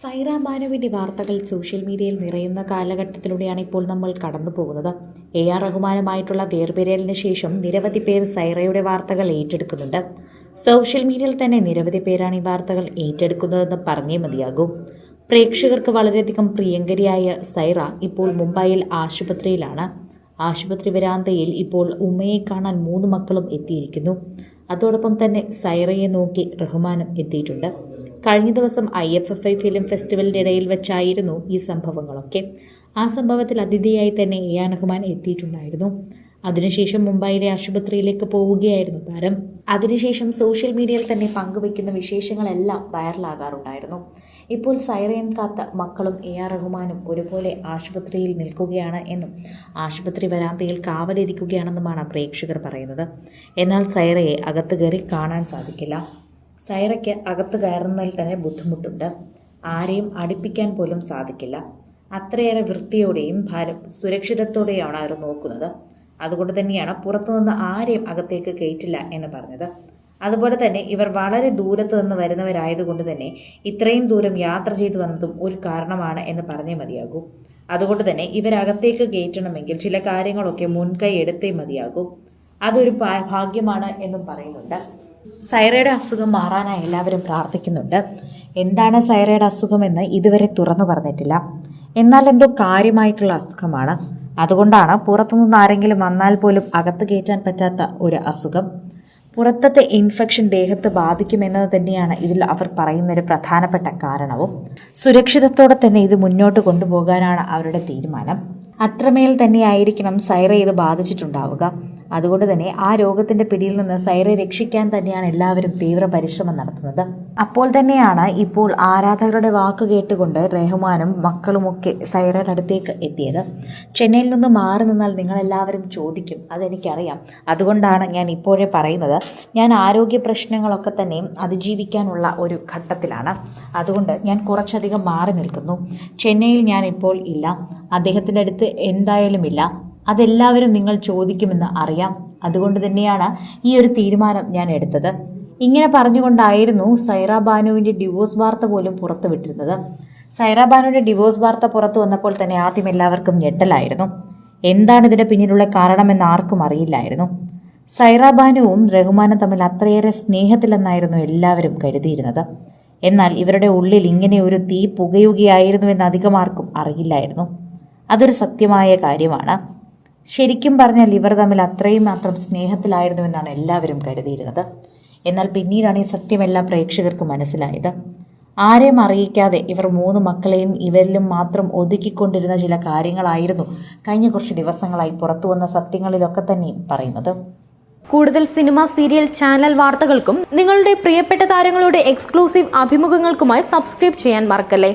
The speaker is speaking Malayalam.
സൈറ ബാനുവിന്റെ വാർത്തകൾ സോഷ്യൽ മീഡിയയിൽ നിറയുന്ന കാലഘട്ടത്തിലൂടെയാണ് ഇപ്പോൾ നമ്മൾ കടന്നു പോകുന്നത്. എ ആർ റഹ്മാനുമായിട്ടുള്ള വേർപിരലിന് ശേഷം നിരവധി പേർ സൈറയുടെ വാർത്തകൾ ഏറ്റെടുക്കുന്നുണ്ട്. സോഷ്യൽ മീഡിയയിൽ തന്നെ നിരവധി പേരാണ് ഈ വാർത്തകൾ ഏറ്റെടുക്കുന്നതെന്ന് പറഞ്ഞേ മതിയാകും. പ്രേക്ഷകർക്ക് വളരെയധികം പ്രിയങ്കരിയായ സൈറ ഇപ്പോൾ മുംബൈയിൽ ആശുപത്രിയിലാണ്. ആശുപത്രി വരാന്തയിൽ ഇപ്പോൾ ഉമ്മയെ കാണാൻ മൂന്ന് മക്കളും എത്തിയിരിക്കുന്നു. അതോടൊപ്പം തന്നെ സൈറയെ നോക്കി റഹ്മാനും എത്തിയിട്ടുണ്ട്. കഴിഞ്ഞ ദിവസം I F F I film ഫെസ്റ്റിവലിന്റെ ഇടയിൽ വെച്ചായിരുന്നു ഈ സംഭവങ്ങളൊക്കെ. ആ സംഭവത്തിൽ അതിഥിയായി തന്നെ എ ആർ റഹ്മാൻ എത്തിയിട്ടുണ്ടായിരുന്നു. അതിനുശേഷം മുംബൈയിലെ ആശുപത്രിയിലേക്ക് പോവുകയായിരുന്നു താരം. അതിനുശേഷം സോഷ്യൽ മീഡിയയിൽ തന്നെ പങ്കുവയ്ക്കുന്ന വിശേഷങ്ങളെല്ലാം വൈറലാകാറുണ്ടായിരുന്നു. ഇപ്പോൾ സൈറയും കാത്ത മക്കളും എ ആർ റഹ്മാനും ഒരുപോലെ ആശുപത്രിയിൽ നിൽക്കുകയാണ് എന്നും ആശുപത്രി വരാന്തയിൽ കാവലിരിക്കുകയാണെന്നുമാണ് പ്രേക്ഷകർ പറയുന്നത്. എന്നാൽ സൈറയെ അകത്ത് കയറി കാണാൻ സാധിക്കില്ല. സൈറയ്ക്ക് അകത്ത് കയറുന്നതിൽ തന്നെ ബുദ്ധിമുട്ടുണ്ട്. ആരെയും അടുപ്പിക്കാൻ പോലും സാധിക്കില്ല. അത്രയേറെ വൃത്തിയോടെയും ഭാര സുരക്ഷിതത്തോടെയാണ് അവർ നോക്കുന്നത്. അതുകൊണ്ട് തന്നെയാണ് പുറത്തുനിന്ന് ആരെയും അകത്തേക്ക് കയറ്റില്ല എന്ന് പറഞ്ഞത്. അതുപോലെ തന്നെ ഇവർ വളരെ ദൂരത്തു നിന്ന് വരുന്നവരായതുകൊണ്ട് തന്നെ ഇത്രയും ദൂരം യാത്ര ചെയ്തു വന്നതും ഒരു കാരണമാണ് എന്ന് പറഞ്ഞേ മതിയാകൂ. അതുകൊണ്ട് തന്നെ ഇവരകത്തേക്ക് കയറ്റണമെങ്കിൽ ചില കാര്യങ്ങളൊക്കെ മുൻകൈ എടുത്തേ മതിയാകൂ. അതൊരു ഭാഗ്യമാണ് എന്നും പറയുന്നുണ്ട്. സൈറയുടെ അസുഖം മാറാനായി എല്ലാവരും പ്രാർത്ഥിക്കുന്നുണ്ട്. എന്താണ് സൈറയുടെ അസുഖമെന്ന് ഇതുവരെ തുറന്നു പറഞ്ഞിട്ടില്ല. എന്നാൽ എന്തോ കാര്യമായിട്ടുള്ള അസുഖമാണ്. അതുകൊണ്ടാണ് പുറത്തുനിന്ന് ആരെങ്കിലും വന്നാൽ പോലും അകത്ത് കയറ്റാൻ പറ്റാത്ത ഒരു അസുഖം. പുറത്തത്തെ ഇൻഫെക്ഷൻ ദേഹത്ത് ബാധിക്കുമെന്നത് തന്നെയാണ് ഇതിൽ അവർ പറയുന്ന ഒരു പ്രധാനപ്പെട്ട കാരണവും. സുരക്ഷിതത്തോടെ തന്നെ ഇത് മുന്നോട്ട് കൊണ്ടുപോകാനാണ് അവരുടെ തീരുമാനം. അത്രമേൽ തന്നെയായിരിക്കണം സൈറ ഇത് ബാധിച്ചിട്ടുണ്ടാവുക. അതുകൊണ്ട് തന്നെ ആ രോഗത്തിന്റെ പിടിയിൽ നിന്ന് സൈറയെ രക്ഷിക്കാൻ തന്നെയാണ് എല്ലാവരും തീവ്ര പരിശ്രമം നടത്തുന്നത്. അപ്പോൾ തന്നെയാണ് ഇപ്പോൾ ആരാധകരുടെ വാക്ക് കേട്ടുകൊണ്ട് റഹ്മാനും മക്കളുമൊക്കെ സൈറയുടെ അടുത്തേക്ക് എത്തിയത്. ചെന്നൈയിൽ നിന്ന് മാറി നിന്നാൽ നിങ്ങളെല്ലാവരും ചോദിക്കും അതെനിക്കറിയാം. അതുകൊണ്ടാണ് ഞാൻ ഇപ്പോഴേ പറയുന്നത് ഞാൻ ആരോഗ്യ പ്രശ്നങ്ങളൊക്കെ തന്നെയും അതിജീവിക്കാനുള്ള ഒരു ഘട്ടത്തിലാണ്. അതുകൊണ്ട് ഞാൻ കുറച്ചധികം മാറി നിൽക്കുന്നു. ചെന്നൈയിൽ ഞാൻ ഇപ്പോൾ ഇല്ല. അദ്ദേഹത്തിന്റെ അടുത്ത് എന്തായാലും ഇല്ല. അതെല്ലാവരും നിങ്ങൾ ചോദിക്കുമെന്ന് അറിയാം. അതുകൊണ്ട് തന്നെയാണ് ഈ ഒരു തീരുമാനം ഞാൻ എടുത്തത്. ഇങ്ങനെ പറഞ്ഞുകൊണ്ടായിരുന്നു സൈറ ബാനുവിന്റെ ഡിവോഴ്സ് വാർത്ത പോലും പുറത്തുവിട്ടിരുന്നത് സൈറ ബാനുവിന്റെ ഡിവോഴ്സ് വാർത്ത പുറത്തു വന്നപ്പോൾ തന്നെ ആദ്യം എല്ലാവർക്കും ഞെട്ടലായിരുന്നു. എന്താണ് ഇതിന് പിന്നിലുള്ള കാരണമെന്ന് ആർക്കും അറിയില്ലായിരുന്നു. സൈറ ബാനുവും റഹ്മാനും തമ്മിൽ അത്രയേറെ സ്നേഹത്തിലെന്നായിരുന്നു എല്ലാവരും കരുതിയിരുന്നത്. എന്നാൽ ഇവരുടെ ഉള്ളിൽ ഇങ്ങനെ ഒരു തീ പുകയുകയായിരുന്നുവെന്ന് അധികം ആർക്കും അറിയില്ലായിരുന്നു. അതൊരു സത്യമായ കാര്യമാണ്. ശരിക്കും പറഞ്ഞാൽ ഇവർ തമ്മിൽ അത്രയും മാത്രം സ്നേഹത്തിലായിരുന്നുവെന്നാണ് എല്ലാവരും കരുതിയിരുന്നത്. എന്നാൽ പിന്നീടാണ് ഈ സത്യമെല്ലാം പ്രേക്ഷകർക്ക് മനസ്സിലായത്. ആരെയും അറിയിക്കാതെ ഇവർ മൂന്ന് മക്കളെയും ഇവരിലും മാത്രം ഒതുക്കിക്കൊണ്ടിരുന്ന ചില കാര്യങ്ങളായിരുന്നു കഴിഞ്ഞ കുറച്ച് ദിവസങ്ങളായി പുറത്തു വന്ന സത്യങ്ങളിലൊക്കെ തന്നെയും പറയുന്നത്. കൂടുതൽ സിനിമ സീരിയൽ ചാനൽ വാർത്തകൾക്കും നിങ്ങളുടെ പ്രിയപ്പെട്ട താരങ്ങളുടെ എക്സ്ക്ലൂസീവ് അഭിമുഖങ്ങൾക്കുമായി സബ്സ്ക്രൈബ് ചെയ്യാൻ മറക്കല്ലേ?